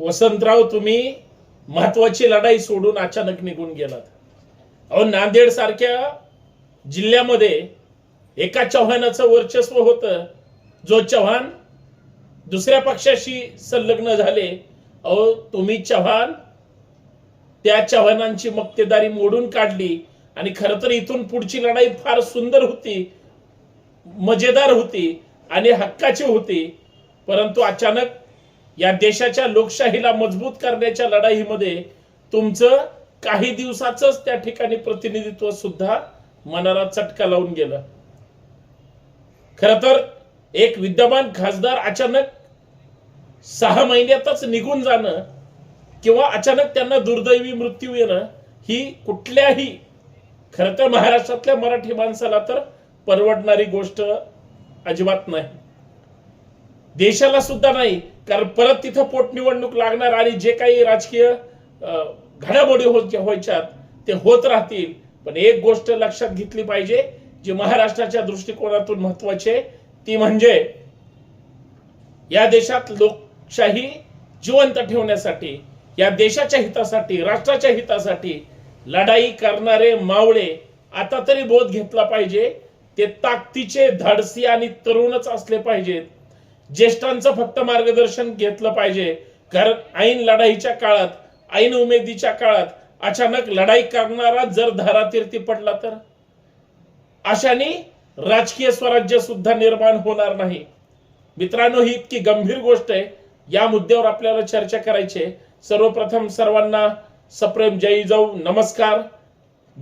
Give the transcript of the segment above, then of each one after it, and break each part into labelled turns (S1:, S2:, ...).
S1: वसंतराव तुम्ही महत्वाची लढाई सोडून अचानक निघून गेलात. अहो नांदेड सारख्या जिल्ह्यामध्ये एका चव्हाणाचं वर्चस्व होतं. जो चव्हाण दुसऱ्या पक्षाशी संलग्न झाले अहो तुम्ही चव्हाण त्या चव्हाणांची मक्तेदारी मोडून काढली आणि खर तर इथून पुढची लढाई फार सुंदर होती मजेदार होती आणि हक्काची होती. परंतु अचानक या देशाच्या लोकशाहीला मजबूत करण्याच्या लढाईमध्ये तुमचं काही दिवसाच त्या ठिकाणी प्रतिनिधित्व सुद्धा मनाला चटका लावून गेलं. खर तर एक विद्यमान खासदार अचानक सहा महिन्यातच निघून जाणं किंवा अचानक त्यांना दुर्दैवी मृत्यू येणं ही कुठल्याही खरं तर महाराष्ट्रातल्या मराठी माणसाला तर परवडणारी गोष्ट अजिबात नाही. देशाला सुद्धा नाही कारण परत तिथं पोटनिवडणूक लागणार आणि जे काही राजकीय घडामोडी होत व्हायच्यात ते होत राहतील. पण एक गोष्ट लक्षात घेतली पाहिजे जी महाराष्ट्राच्या दृष्टिकोनातून महत्वाची आहे ती म्हणजे या देशात लोकशाही जिवंत ठेवण्यासाठी या देशाच्या हितासाठी राष्ट्राच्या हितासाठी लढाई करणारे मावळे आता तरी बोध घेतला पाहिजे ते ताकदीचे धाडसी आणि तरुणच असले पाहिजेत. ज्येष्ठांचं फक्त मार्गदर्शन घेतलं पाहिजे. कारण ऐन लढाईच्या काळात ऐन उमेदीच्या काळात अचानक लढाई करणारा जर धारातीर्थी पडला तर? अशाने राजकीय स्वराज्य सुद्धा निर्माण होणार नाही. मित्रांनो ही इतकी गंभीर गोष्ट आहे. या मुद्द्यावर आपल्याला चर्चा करायची सर्वप्रथम सर्वांना सप्रेम जय जाऊ नमस्कार.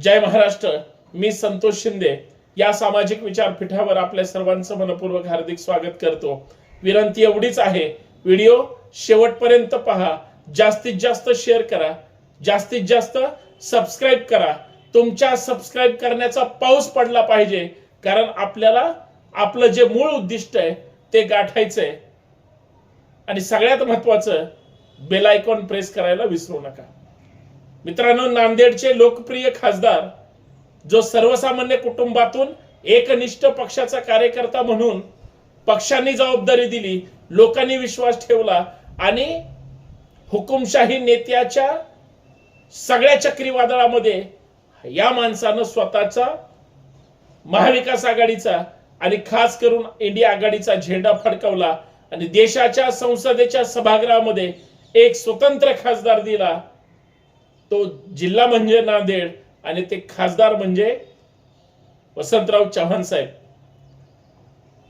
S1: जय महाराष्ट्र. मी संतोष शिंदे. या सामाजिक विचारपीठावर आपल्या सर्वांचं मनपूर्वक हार्दिक स्वागत करतो. विनंती एवढीच आहे. व्हिडिओ शेवटपर्यंत पहा. जास्तीत जास्त शेअर करा. जास्तीत जास्त सबस्क्राईब करा. तुमच्या सबस्क्राईब करण्याचा पाऊस पडला पाहिजे. कारण आपल्याला आपलं जे मूळ उद्दिष्ट आहे ते गाठायचं आहे आणि सगळ्यात महत्वाचं बेल आयकॉन प्रेस करायला विसरू नका. मित्रांनो नांदेडचे लोकप्रिय खासदार जो सर्वसामान्य कुटुंबातून एकनिष्ठ पक्षाचा कार्यकर्ता म्हणून पक्षांनी जबाबदारी दिली लोकांनी विश्वास ठेवला आणि हुकुमशाही नेत्याच्या सगळ्या चक्रीवादळामध्ये या माणसानं स्वतःचा महाविकास आघाडीचा आणि खास करून इंडिया आघाडीचा झेंडा फडकवला आणि देशाच्या संसदेच्या सभागृहामध्ये एक स्वतंत्र खासदार दिला. तो जिल्हा म्हणजे नांदेड आणि ते खासदार म्हणजे वसंतराव चव्हाण साहेब.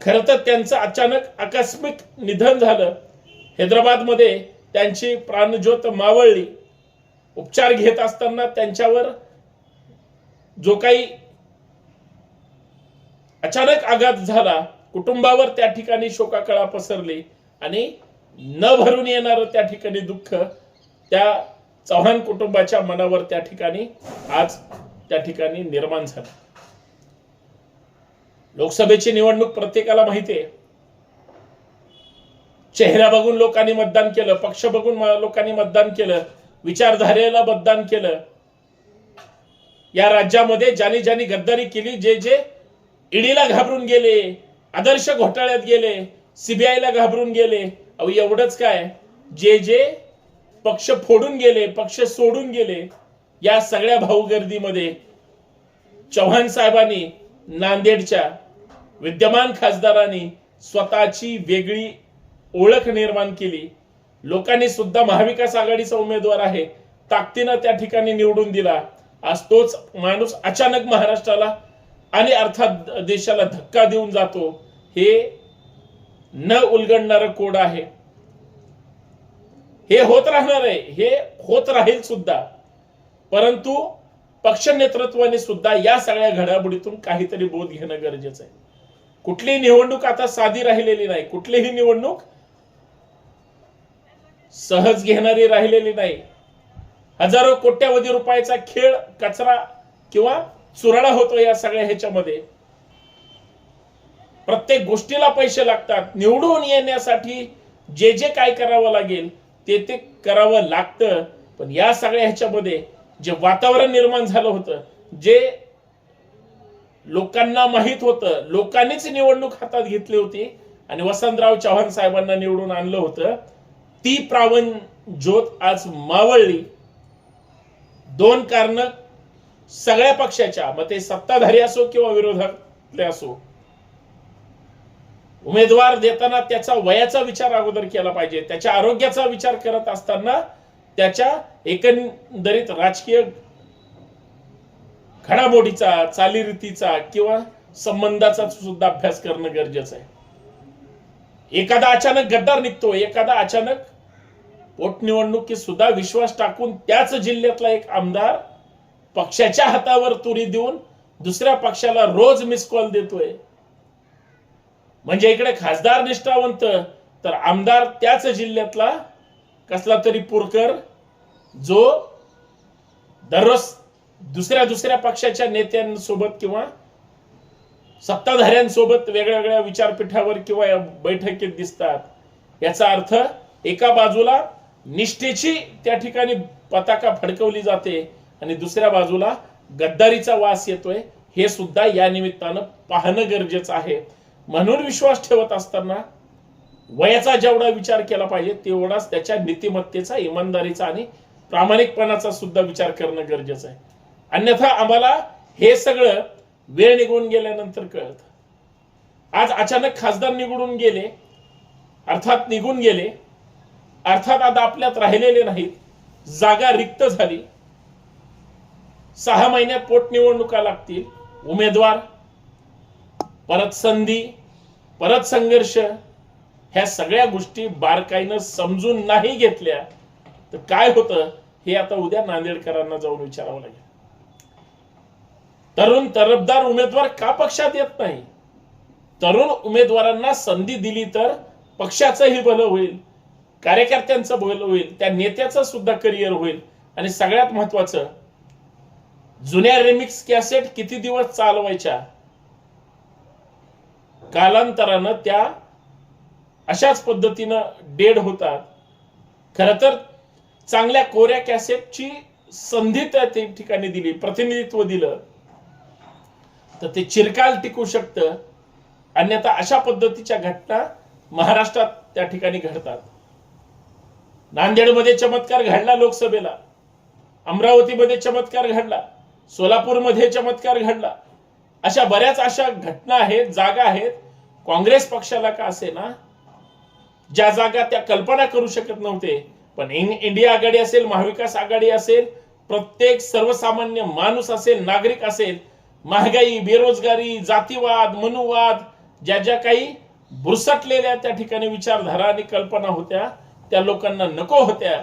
S1: खरं तर त्यांचं अचानक आकस्मिक निधन झालं. हैदराबादमध्ये त्यांची प्राणज्योत मावळली. उपचार घेत असताना त्यांच्यावर जो काही अचानक आघात झाला कुटुंबावर त्या ठिकाणी शोकाकळा पसरली आणि न भरून येणार त्या ठिकाणी दुःख त्या चव्हाण कुटुंबाच्या मनावर त्या ठिकाणी आज त्या ठिकाणी निर्माण झालं. लोकसभेची निवडणूक प्रत्येकाला माहिती आहे. चेहरा बघून लोकांनी मतदान केलं पक्ष बघून लोकांनी मतदान केलं विचारधारेला मतदान केलं. या राज्यामध्ये ज्यांनी ज्यांनी गद्दारी केली जे जे ईडीला घाबरून गेले आदर्श घोटाळ्यात गेले सीबीआयला घाबरून गेले अहो एवढंच काय? जे जे पक्ष फोडून गेले पक्ष सोडून गेले या सगळ्या भाऊगर्दीमध्ये चव्हाण साहेबांनी नांदेडच्या विद्यमान खासदारांनी स्वतःची वेगळी ओळख निर्माण केली. लोकांनी सुद्धा महाविकास आघाडीचा उमेदवार आहे ताकदीनं त्या ठिकाणी निवडून दिला. आज तोच माणूस अचानक महाराष्ट्राला आणि अर्थात देशाला धक्का देऊन जातो हे न उलगडणारं कोड आहे. हे होत राहणार आहे हे होत राहील सुद्धा. परंतु पक्ष नेतृत्वाने सुद्धा या सगळ्या घडामोडीतून काहीतरी बोध घेणं गरजेचं आहे. कुठलीही निवडणूक आता साधी राहिलेली नाही. कुठलीही निवडणूक सहज घेणारी राहिलेली नाही. हजारो कोट्यावधी रुपयाचा खेळ कचरा किंवा चुराडा होतो या सगळ्या ह्याच्यामध्ये. प्रत्येक गोष्टीला पैसे लागतात. निवडून येण्यासाठी जे जे काय करावं लागेल ते ते करावं लागतं. पण या सगळ्या ह्याच्यामध्ये जे वातावरण निर्माण झालं होतं जे लोकांना माहीत होतं. लोकांनीच निवडणूक हातात घेतली होती आणि वसंतराव चव्हाण साहेबांना निवडून आणलं होतं. ती प्रावण ज्योत आज मावळली. दोन कारण सगळ्या पक्षाच्या मग ते सत्ताधारी असो किंवा विरोधातले असो उमेदवार देताना त्याचा वयाचा विचार अगोदर केला पाहिजे. त्याच्या आरोग्याचा विचार करत असताना त्याच्या एकंदरीत राजकीय घडामोडीचा चालीरीतीचा किंवा संबंधाचा सुद्धा अभ्यास करणं गरजेचं आहे. एखादा अचानक गद्दार निघतो एखादा अचानक पोटनिवडणुकीत सुद्धा विश्वास टाकून त्याच जिल्ह्यातला एक आमदार पक्षाच्या हातावर तुरी देऊन दुसऱ्या पक्षाला रोज मिस कॉल देतोय. म्हणजे इकडे खासदार निष्ठावंत तर आमदार त्याच जिल्ह्यातला कसला तरी पुरकर जो दररोज दुसऱ्या दुसऱ्या पक्षाच्या नेत्यांसोबत किंवा सत्ताधाऱ्यांसोबत वेगळ्या वेगळ्या विचारपीठावर किंवा या बैठकीत दिसतात. याचा अर्थ एका बाजूला निष्ठेची त्या ठिकाणी पताका फडकवली जाते आणि दुसऱ्या बाजूला गद्दारीचा वास येतोय. हे सुद्धा या निमित्तानं पाहणं गरजेचं आहे. म्हणून विश्वास ठेवत असताना वयाचा जेवढा विचार केला पाहिजे तेवढाच त्याच्या नीतिमत्तेचा इमानदारीचा आणि प्रामाणिकपणाचा सुद्धा विचार करणं गरजेचं आहे. अन्यथा आम्हाला हे सगळं वेळ निघून गेल्यानंतर कळत. आज अचानक खासदार निवडून गेले अर्थात निघून गेले अर्थात आता आपल्यात राहिलेले नाहीत जागा रिक्त झाली. सहा महिन्यात पोटनिवडणुका लागतील उमेदवार परत संधी परत संघर्ष ह्या सगळ्या गोष्टी बारकाईनं समजून नाही घेतल्या तर काय होतं हे आता उद्या नांदेडकरांना जाऊन विचारावं लागेल. तरुण तरफदार उमेदवार का पक्षात येत नाही? तरुण उमेदवारांना संधी दिली तर पक्षाचंही भलं होईल कार्यकर्त्यांचं भलं होईल त्या नेत्याचं सुद्धा करिअर होईल. आणि सगळ्यात महत्वाचं जुन्या रेमिक्स कॅसेट किती दिवस चालवायच्या? कालांतरानं त्या अशाच पद्धतीनं डेड होतात. खर तर चांगल्या कोऱ्या कॅसेटची संधी त्या ठिकाणी दिली प्रतिनिधित्व दिलं. तर ते चिरकाल टिकू शकतं. अन्यथा अशा पद्धतीच्या घटना महाराष्ट्रात त्या ठिकाणी घडतात. नांदेडमध्ये चमत्कार घडला लोकसभेला. अमरावतीमध्ये चमत्कार घडला. सोलापूरमध्ये चमत्कार घडला. अशा बऱ्याच अशा घटना आहेत जागा आहेत. काँग्रेस पक्षाला का असे ना ज्या जागा त्या कल्पना करू शकत नव्हते. पण इन- इंडिया आघाडी असेल महाविकास आघाडी असेल प्रत्येक सर्वसामान्य माणूस असेल नागरिक असेल महागाई बेरोजगारी जातीवाद मनुवाद ज्या ज्या काही बुरसटलेल्या त्या ठिकाणी विचारधारा आणि कल्पना होत्या त्या लोकांना नको होत्या.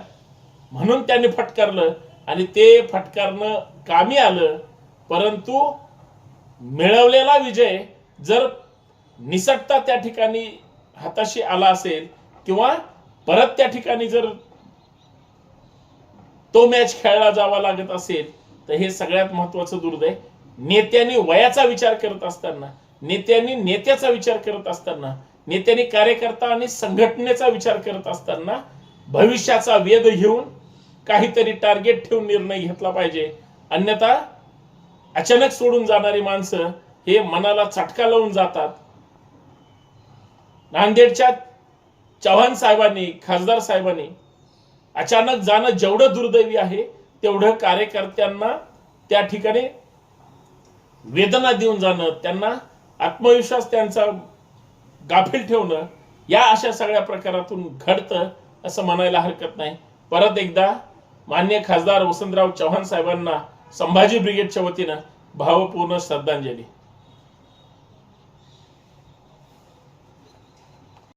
S1: म्हणून त्यांनी फटकारलं आणि ते फटकारणं कामी आलं. परंतु मिळवलेला विजय जर निसटता त्या ठिकाणी हाताशी आला असेल किंवा परत त्या ठिकाणी जर तो मॅच खेळला जावा लागत असेल तर हे सगळ्यात महत्वाचं दुर्दैव नेत्यांनी वयाचा विचार करत असताना नेत्यांनी नेत्याचा विचार करत असताना नेत्यांनी कार्यकर्ता आणि संघटनेचा विचार करत असताना भविष्याचा वेध घेऊन काहीतरी टार्गेट ठेवून निर्णय घेतला पाहिजे. अन्यथा अचानक सोडून जाणारी माणसं हे मनाला चटका लावून जातात. नांदेडच्या चव्हाण साहेबांनी खासदार साहेबांनी अचानक जाणं जेवढं दुर्दैवी आहे तेवढं कार्यकर्त्यांना त्या ठिकाणी वेदना देऊन जाणं त्यांना आत्मविश्वास त्यांचा गाफील ठेवणं या अशा सगळ्या प्रकारातून घडतं असं म्हणायला हरकत नाही. परत एकदा मान्य खासदार वसंतराव चव्हाण साहेबांना संभाजी ब्रिगेडच्या वतीनं भावपूर्ण श्रद्धांजली.